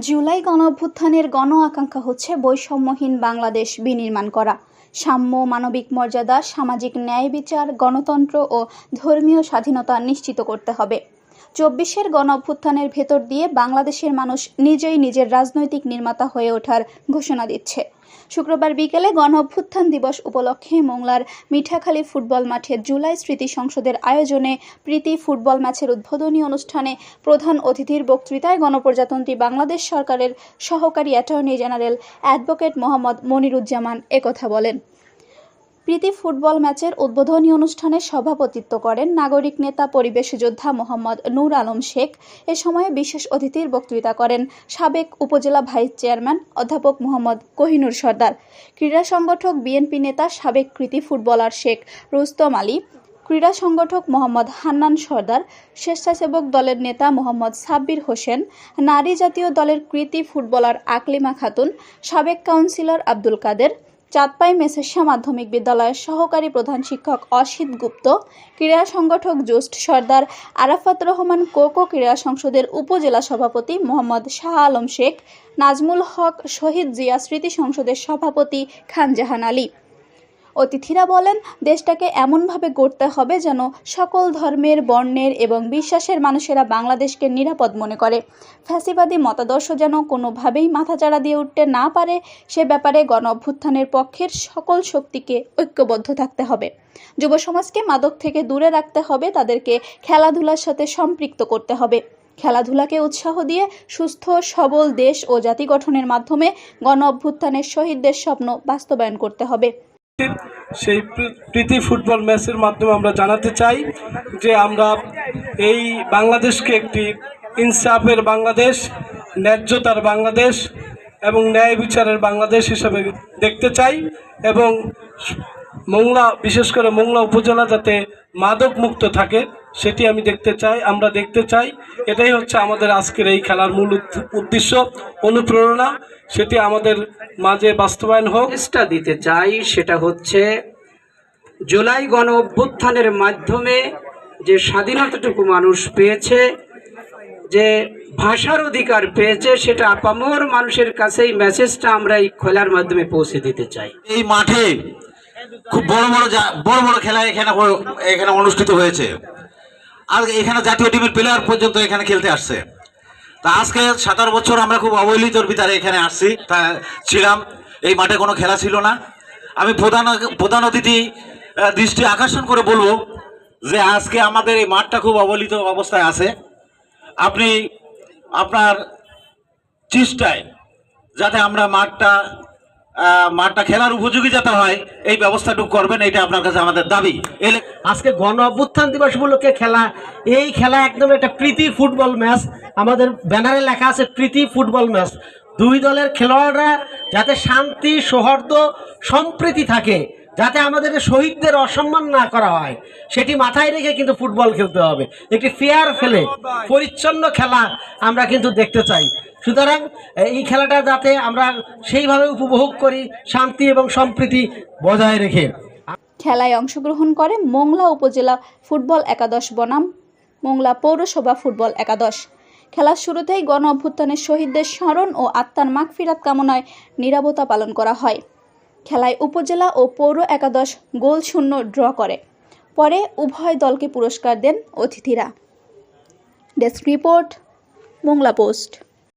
জুলাই গণ অভ্যুত্থানের গণ আকাঙ্ক্ষা হচ্ছে বৈষম্যহীন বাংলাদেশ বিনির্মাণ করা। সাম্য মানবিক মর্যাদা, সামাজিক ন্যায় বিচার, গণতন্ত্র ও ধর্মীয় স্বাধীনতা নিশ্চিত করতে হবে। চব্বিশের গণ অভ্যুত্থানের ভেতর দিয়ে বাংলাদেশের মানুষ নিজেই নিজের রাজনৈতিক নির্মাতা হয়ে ওঠার ঘোষণা দিচ্ছে। শুক্রবার বিকেলে গণ অভ্যুত্থান দিবস উপলক্ষে মোংলার মিঠাখালী ফুটবল মাঠে জুলাই স্মৃতি সংসদের আয়োজনে প্রীতি ফুটবল ম্যাচের উদ্বোধনী অনুষ্ঠানে প্রধান অতিথির বক্তৃতায় গণপ্রজাতন্ত্রী বাংলাদেশ সরকারের সহকারী attorney general advocate Mohammad Moniruzzaman একথা বলেন। প্রীতি ফুটবল ম্যাচের উদ্বোধনী অনুষ্ঠানে সভাপতিত্ব করেন নাগরিক নেতা পরিবেশ যোদ্ধা মোহাম্মদ নূর আলম শেখ। এ সময় বিশেষ অতিথির বক্তৃতা করেন সাবেক উপজেলা ভাইস চেয়ারম্যান অধ্যাপক মোহাম্মদ কোহিনুর সর্দার। ক্রীড়া সংগঠক বিএনপি নেতা সাবেক কৃতি ফুটবলার শেখ রুস্তম আলী, ক্রীড়া সংগঠক মোহাম্মদ হান্নান সর্দার, স্বেচ্ছাসেবক দলের নেতা মোহাম্মদ সাব্বির হোসেন, নারী জাতীয় দলের কৃতি ফুটবলার আকলিমা খাতুন, সাবেক কাউন্সিলর আব্দুল কাদের চাঁদপাই মেসেসা মাধ্যমিক বিদ্যালয়ের সহকারী প্রধান শিক্ষক অসিত গুপ্ত, ক্রীড়া সংগঠক জ্যোষ্ঠ সর্দার আরাফাত রহমান কোকো, ক্রীড়া সংসদের উপজেলা সভাপতি মোহাম্মদ শাহ আলম শেখ, নাজমুল হক শহীদ জিয়া স্মৃতি সংসদের সভাপতি খানজাহান আলী। অতিথিরা বলেন, দেশটাকে এমনভাবে গড়তে হবে যেন সকল ধর্মের, বর্ণের এবং বিশ্বাসের মানুষেরা বাংলাদেশকে নিরাপদ মনে করে। ফ্যাসিবাদী মতাদর্শ যেন কোনোভাবেই মাথাচাড়া দিয়ে উঠতে না পারে, সে ব্যাপারে গণ অভ্যুত্থানের পক্ষের সকল শক্তিকে ঐক্যবদ্ধ থাকতে হবে। যুব সমাজকে মাদক থেকে দূরে রাখতে হবে, তাদেরকে খেলাধুলার সাথে সম্পৃক্ত করতে হবে। খেলাধুলাকে উৎসাহ দিয়ে সুস্থ, সবল দেশ ও জাতি গঠনের মাধ্যমে গণ অভ্যুত্থানের শহীদদের স্বপ্ন বাস্তবায়ন করতে হবে। সেই প্রীতি ফুটবল ম্যাচের মাধ্যমে আমরা জানাতে চাই যে আমরা এই বাংলাদেশকে একটি ইনসাফের বাংলাদেশ, ন্যায্যতার বাংলাদেশ এবং ন্যায় বিচারের বাংলাদেশ হিসাবে দেখতে চাই এবং মোংলা, বিশেষ করে মোংলা উপজেলা যাতে মাদক মুক্ত থাকে। সেটি আমি দেখতে চাই আমরা দেখতে চাই। এটাই হচ্ছে আমাদের আজকের এই খেলার মূল উদ- উদ্দেশ্য অনুপ্রেরণা। সেটি আমাদের মাঝে বাস্তবায়ন হোক। চেষ্টা দিতে চাই সেটা হচ্ছে জুলাই গণ অভ্যুত্থানের মাধ্যমে যে স্বাধীনতাটুকু মানুষ পেয়েছে যে ভাষার অধিকার পেয়েছে সেটা আপামর মানুষের কাছে এই মেসেজটা আমরা এই খেলার মাধ্যমে পৌঁছে দিতে চাই। এই মাঠে খুব বড় বড় বড় বড় খেলা এখানে এখানে অনুষ্ঠিত হয়েছে। আর এখানে জাতীয় টিমের প্লেয়ার পর্যন্ত এখানে খেলতে আসছে। তা আজকে সাতার বছর আমরা খুব অবহেলিতর ভিতরে এখানে আসছি। তা ছিলাম, এই মাঠে কোনো খেলা ছিল না। আমি প্রধান প্রধান অতিথি দৃষ্টি আকর্ষণ করে বলব যে আজকে আমাদের এই মাঠটা খুব অবহেলিত অবস্থায় আছে। আপনি আপনার চেষ্টায় যাতে আমরা মাঠটা মাঠটা খেলার উপযোগী যাতে হয়, এই ব্যবস্থাটুকু করবেন, এটা আপনার কাছে আমাদের দাবি। আজকে গণ অভ্যুত্থান দিবস উপলক্ষে খেলা, এই খেলা একদম একটা প্রীতি ফুটবল ম্যাচ। আমাদের ব্যানারে লেখা আছে, প্রীতি ফুটবল ম্যাচ। দুই দলের খেলোয়াড়রা যাতে শান্তি, সৌহার্দ্য, সম্প্রীতি থাকে। যাতে আমাদের শহীদদের অসম্মান না করা হয়, সেটি মাথায় রেখে কিন্তু ফুটবল খেলতে হবে। একটি ফেয়ার ফেলে পরিচ্ছন্ন খেলা আমরা কিন্তু দেখতে চাই। সুতরাং, এই খেলাটা যাতে আমরা সেইভাবে উপভোগ করি, শান্তি এবং সম্প্রীতি বজায় রেখে। খেলায় অংশগ্রহণ করে মোংলা উপজেলা ফুটবল একাদশ বনাম, মোংলা পৌরসভা ফুটবল একাদশ। খেলার শুরুতেই গণ অভ্যুত্থানের শহীদদের স্মরণ ও আত্মার মাগফিরাত কামনায় নিরাপত্তা পালন করা হয়। খেলায় উপজেলা ও পৌর একাদশ গোল শূন্য ড্র করে। পরে উভয় দলকে পুরস্কার দেন অতিথিরা। Desk report Mongla post.